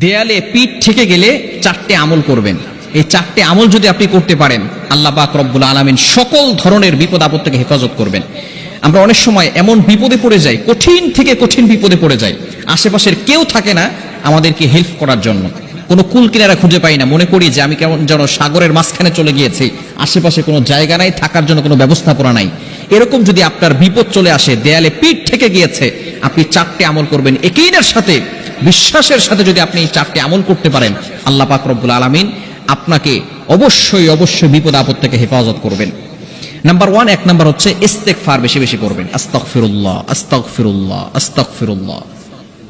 দেয়ালে পিঠ থেকে গেলে চারটে আমল করবেন। এই চারটে আমল যদি আপনি করতে পারেন, আল্লাহ পাক রব্বুল আলমিন সকল ধরনের বিপদ আপদ থেকে হেফাজত করবেন। আমরা অনেক সময় এমন বিপদে পড়ে যাই, কঠিন থেকে কঠিন বিপদে পড়ে যাই। আশেপাশের কেউ থাকে না আমাদেরকে হেল্প করার জন্য। কোনো কুল কিনারা খুঁজে পাই না। মনে করি যে আমি কেমন যেন সাগরের মাঝখানে চলে গিয়েছি। আশেপাশে কোনো জায়গা নাই, থাকার জন্য কোনো ব্যবস্থাপনা নাই। এরকম যদি আপনার বিপদ চলে আসে, দেয়ালে পিঠ থেকে গিয়েছে, আপনি চারটে আমল করবেন। একইনের সাথে বিশ্বাসের সাথে যদি আপনি এই চারটে আমল করতে পারেন, আল্লাহ পাক রব্বুল আলমিন আপনাকে অবশ্যই অবশ্যই বিপদ আপদ থেকে হেফাজত করবেন। নাম্বার ওয়ান এক নাম্বার হচ্ছে ইস্তেকফার বেশি বেশি করবেন। আস্তাক ফিরুল্লাহ আস্তাক ফিরুল্লাহ আস্তাক ফিরুল্লাহ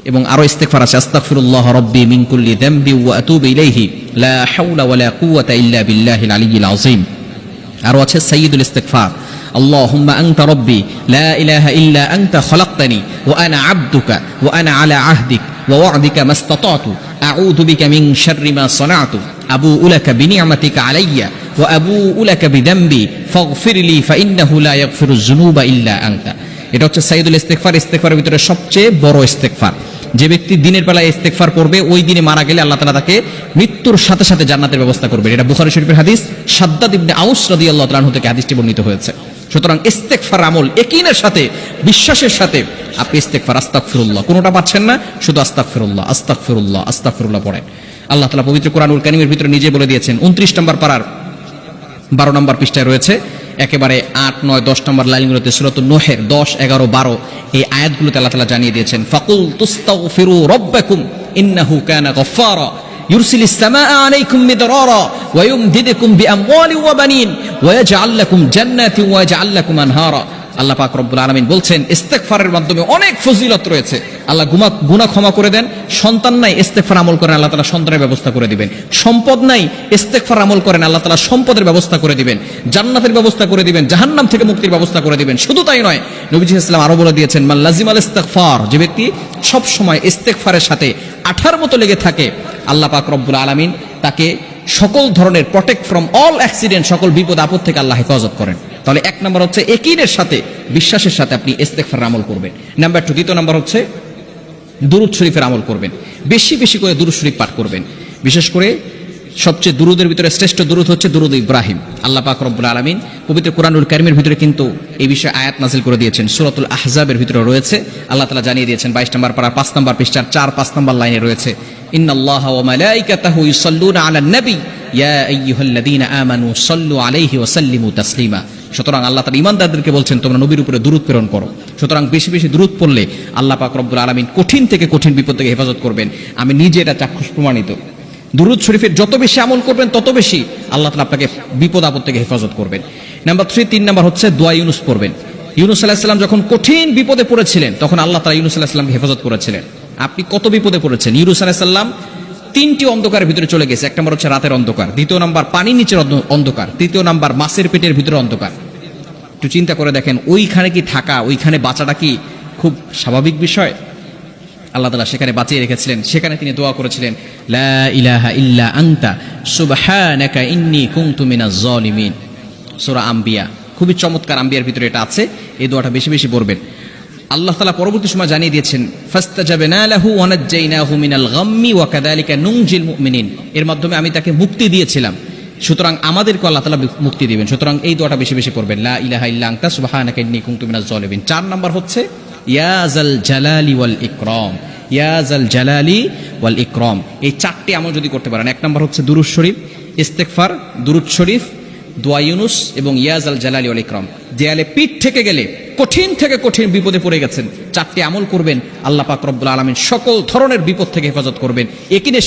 এবং আরও ইস্তেগফার আছে, আস্তাগফিরুল্লাহ রাব্বি মিন কুল্লি যামবি ওয়া আতুবু ইলাইহি। লা হাওলা ওয়া লা কুওয়াতা ইল্লা বিল্লাহিল আলিয়্যিল আযীম। আরও আছে, সাইয়্যিদুল ইস্তেগফার। اللهم أنت ربي لا إله إلا أنت خلقتني وأنا عبدك وأنا على عهدك ووعدك ما استطعت أعوذ بك من شر ما صنعت أبوء لك بنعمتك علي وأبوء لك بذنبي فاغفر لي فإنه لا يغفر الذنوب إلا أنت এটা হচ্ছে সাইদুল ইস্তেকফার ইস্তেকফারের ভিতরে সবচেয়ে বড় ইস্তেকফার যে ব্যক্তি দিনের বেলায় ইস্তেকফার করবে ওই দিনে মারা গেলে আল্লাহ তালা তাকে মৃত্যুর সাথে সাথে জান্নাতের ব্যবস্থা করবে এটা বুখারী শরীফের হাদিস সাদ্দাদ ইবনে আউস রাদিয়াল্লাহু তাআলা আনহু থেকে হাদিসটি বর্ণিত হয়েছে সুতরাং ইস্তেকফার আমল একিনের সাথে, বিশ্বাসের সাথে। আপনি ইস্তেকফার আস্তাগফিরুল্লাহ। কোনোটা পাচ্ছেন না, শুধু আস্তাগফিরুল্লাহ আস্তাগফিরুল্লাহ আস্তাগফিরুল্লাহ পড়েন। আল্লাহ তালা পবিত্র কোরআনুল কারীমের ভিতরে নিজে বলে দিয়েছেন 29 নম্বর পারার বারো নম্বর পৃষ্ঠায় রয়েছে, একেবারে আট, নয়, দশ নম্বর লাইনগুলোতে সুরত নোহের দশ, এগারো, বারো, এই আয়াতগুলোতে আল্লাহ তালা জানিয়ে দিয়েছেন, ফাকুল তুস্তাউ ফিরু রব্বাকুম ইন্নাহু কানা গফফারা। يرسل السماء عليكم مدرارا ويمددكم بأموال وبنين ويجعل لكم جنات ويجعل لكم أنهارا. আল্লাহ পাক রব্বুল আলমিন বলছেন ইস্তেকফারের মাধ্যমে অনেক ফজিলত রয়েছে। আল্লাহ গুমা গুনা ক্ষমা করে দেন। সন্তান নাই ইস্তেকফার আমল করেন, আল্লাহ তালা সন্তানের ব্যবস্থা করে দিবেন। সম্পদ নাই ইস্তেকফার আমল করেন, আল্লাহ তালা সম্পদের ব্যবস্থা করে দিবেন। জান্নাতের ব্যবস্থা করে দিবেন, জাহান্নাম থেকে মুক্তির ব্যবস্থা করে দিবেন। শুধু তাই নয়, নবীজি ইসলাম আরও বলে দিয়েছেন, মান লাজিম আল ইস্তেকফার যে ব্যক্তি সবসময় ইস্তেকফারের সাথে আঠার মতো লেগে থাকে, আল্লাহ পাক রব্বুল আলমিন তাকে সকল ধরনের প্রটেক্ট ফ্রম অল অ্যাক্সিডেন্ট সকল বিপদ, আপদ থেকে আল্লাহ হেফাজত করেন। তাহলে এক নম্বর হচ্ছে একিনের সাথে, বিশ্বাসের সাথে আপনি ইস্তেকফার আমল করবেন। নাম্বার টু, দ্বিতীয় নম্বর হচ্ছে দুরুদ শরীফের আমল করবেন। বেশি বেশি করে দুরুদ শরীফ পাঠ করবেন। বিশেষ করে সবচেয়ে দুরুদের ভিতরে শ্রেষ্ঠ দুরুদ হচ্ছে দুরুদ ইব্রাহিম। আল্লাহ পাক রব্বুল আলমিন পবিত্র কোরআনুল কারিমের ভিতরে কিন্তু এই বিষয়ে আয়াত নাজিল করে দিয়েছেন। সুরাতুল আহজাবের ভিতরে রয়েছে। আল্লাহ তালা জানিয়ে দিয়েছেন, বাইশ নম্বর পাড়া পাঁচ নম্বর পৃষ্ঠার চার, পাঁচ নম্বর লাইনে রয়েছে, ইন্নাল্লাহ ওয়া মালাইকাতাহু ইউসাল্লুনা আলান নবী ইয়া আইয়ুহাল্লাযীনা আমানু সাল্লু আলাইহি ওয়া সাল্লিমু তাসলিমা। সুতরাং আল্লাহ তার ইমানদারদেরকে বলছেন, তোমরা নবীর উপরে দূরত প্রেরণ করো। সুতরাং বেশি বেশি দূরত পড়লে আল্লাহ পাক রব্বুল আলমিন কঠিন থেকে কঠিন বিপদ থেকে হেফাজত করবেন। আমি নিজে এটা চাক্ষুষ প্রমাণিত। দুরুদ শরীফের যত বেশি আমল করবেন, তত বেশি আল্লাহ তালা আপনাকে বিপদ আপদ থেকে হেফাজত করবেন। নাম্বার থ্রি, তিন নাম্বার হচ্ছে দোয়া ইউনুস পড়বেন। ইউনুস আলাহিসাল্লাম যখন কঠিন বিপদে পড়েছিলেন, তখন আল্লাহ তালা ইউনুস আলাহিসাল্লামকে হেফাজত করেছিলেন। আপনি কত বিপদে পড়েছেন? ইউনুস আলাহিসাল্লাম তিনটি অন্ধকারের ভিতরে চলে গেছে। এক নম্বর হচ্ছে রাতের অন্ধকার। দ্বিতীয় নাম্বার পানির নিচের অন্ধ- অন্ধকার। তৃতীয় নাম্বার মাছের পেটের ভিতরে অন্ধকার। একটু চিন্তা করে দেখেন, ওইখানে কি থাকা, ওইখানে বাঁচাটা কি খুব স্বাভাবিক বিষয়? আল্লাহ তালা সেখানে বাঁচিয়ে রেখেছিলেন। সেখানে তিনি দোয়া করেছিলেন, লা ইলাহা ইল্লা সুবহানাকা ইন্নী আম্বিয়া। খুবই চমৎকার আম্বিয়ার ভিতরে এটা আছে। এই দোয়াটা বেশি বেশি পড়বেন। আল্লাহ তালা পরবর্তী সময় জানিয়ে দিয়েছেন এর মাধ্যমে আমি তাকে মুক্তি দিয়েছিলাম। সুতরাং আমাদেরকে আল্লাহ তালা মুক্তি দিবেন। সুতরাং এই দোয়াটা বেশি বেশি পড়বেন। লা ইলাহা ইল্লা আনতা, সুবহানাকা ইন্নী কুনতু মিনাজ জালিমিন চার নাম্বার হচ্ছে ইয়াজাল জালালি ওয়াল ইকরাম। ইয়াজাল জালালি ওয়াল ইকরাম। এই চারটি আমল যদি করতে পারেন, এক নম্বর হচ্ছে দুরুদ শরীফ ইস্তেকফার দুরুদ শরীফ দোয়া ইউনুস এবং ইয়াজ আল জালালি আল ইকরম। দেয়ালে পিঠ থেকে গেলে কঠিন থেকে কঠিন বিপদে পড়ে গেছেন। চারটি আমল করবেন, আল্লাহ পাক রব্বুল আলমিন সকল ধরনের বিপদ থেকে হেফাজত করবেন। একিনে